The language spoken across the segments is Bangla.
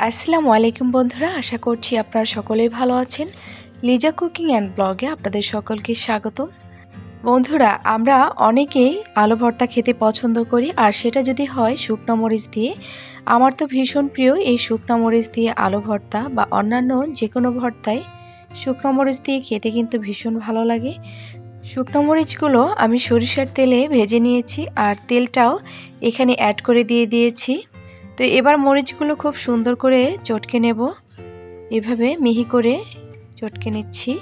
আসসালামু আলাইকুম বন্ধুরা, আশা করছি আপনারা সকলেই ভালো আছেন। লিজা কুকিং অ্যান্ড ব্লগে আপনাদের সকলকে স্বাগত বন্ধুরা, আমরা অনেকেই আলু ভর্তা খেতে পছন্দ করি, আর সেটা যদি হয় শুকনো মরিচ দিয়ে। আমার তো ভীষণ প্রিয় এই শুকনো মরিচ দিয়ে আলু ভর্তা বা অন্যান্য যে কোনো ভর্তায়। শুকনো মরিচ দিয়ে খেতে কিন্তু ভীষণ ভালো লাগে। শুকনো মরিচগুলো আমি সরিষার তেলে ভেজে নিয়েছি, আর তেলটাও এখানে অ্যাড করে দিয়ে দিয়েছি। তো এবার মরিচগুলো খুব সুন্দর করে চটকে নেব। এভাবে মিহি করে চটকে নিচ্ছি।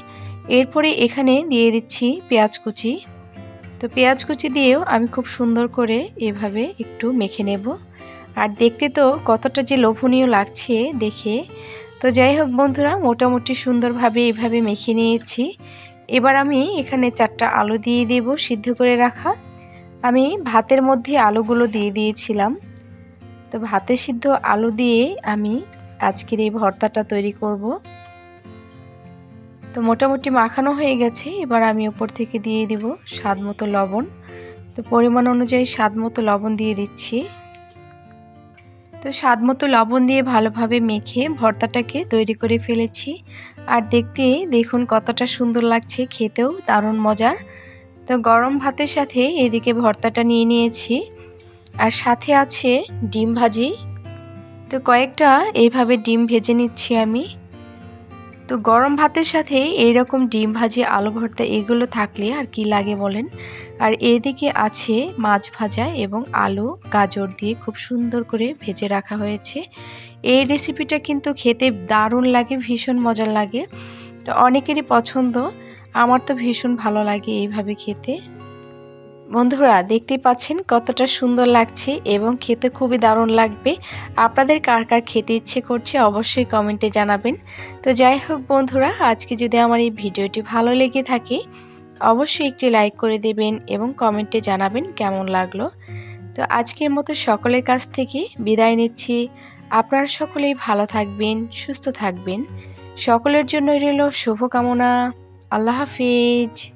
এরপরে এখানে দিয়ে দিচ্ছি পেঁয়াজ কুচি। তো পেঁয়াজ কুচি দিয়েও আমি খুব সুন্দর করে এভাবে একটু মেখে নেব। আর দেখতে তো কতটা যে লোভনীয় লাগছে দেখে। তো যাই হোক বন্ধুরা, মোটামুটি সুন্দরভাবে এভাবে মেখে নিয়েছি। এবার আমি এখানে চারটা আলু দিয়ে দেব সিদ্ধ করে রাখা। আমি ভাতের মধ্যে আলুগুলো দিয়ে দিয়েছিলাম। তো ভাতে সিদ্ধ আলু দিয়ে আমি আজকের এই ভর্তাটা তৈরি করব। তো মোটামুটি মাখানো হয়ে গেছে, এবার আমি ওপর থেকে দিয়ে দিব স্বাদ মতো লবণ। তো পরিমাণ অনুযায়ী স্বাদ মতো লবণ দিয়ে দিচ্ছি। তো স্বাদ মতো লবণ দিয়ে ভালোভাবে মেখে ভর্তাটাকে তৈরি করে ফেলেছি। আর দেখতে দেখুন কতটা সুন্দর লাগছে, খেতেও দারুণ মজার। তো গরম ভাতের সাথে এদিকে ভর্তাটা নিয়ে নিয়েছি। আর সাথে আছে ডিম ভাজি। তো কয়েকটা এইভাবে ডিম ভেজে নিচ্ছি আমি। তো গরম ভাতের সাথে এইরকম ডিম ভাজি, আলু ভর্তা এগুলো থাকলে আর কি লাগে বলেন? আর এদিকে আছে মাছ ভাজা এবং আলু গাজর দিয়ে খুব সুন্দর করে ভেজে রাখা হয়েছে। এই রেসিপিটা কিন্তু খেতে দারুণ লাগে, ভীষণ মজার লাগে। তো অনেকেরই পছন্দ। আমার তো ভীষণ ভালো লাগে এইভাবে খেতে। বন্ধুরা, দেখতেই পাচ্ছেন কতটা সুন্দর লাগছে এবং খেতে খুবই দারুণ লাগবে। আপনাদের কার কার খেতে ইচ্ছে করছে অবশ্যই কমেন্টে জানাবেন। তো যাই হোক বন্ধুরা, আজকে যদি আমার এই ভিডিওটি ভালো লেগে থাকে, অবশ্যই একটি লাইক করে দেবেন এবং কমেন্টে জানাবেন কেমন লাগল। তো আজকের মতো সকলের কাছ থেকে বিদায় নিচ্ছি। আপনারা সকলেই ভালো থাকবেন, সুস্থ থাকবেন। সকলের জন্য রইল শুভকামনা। আল্লাহ হাফিজ।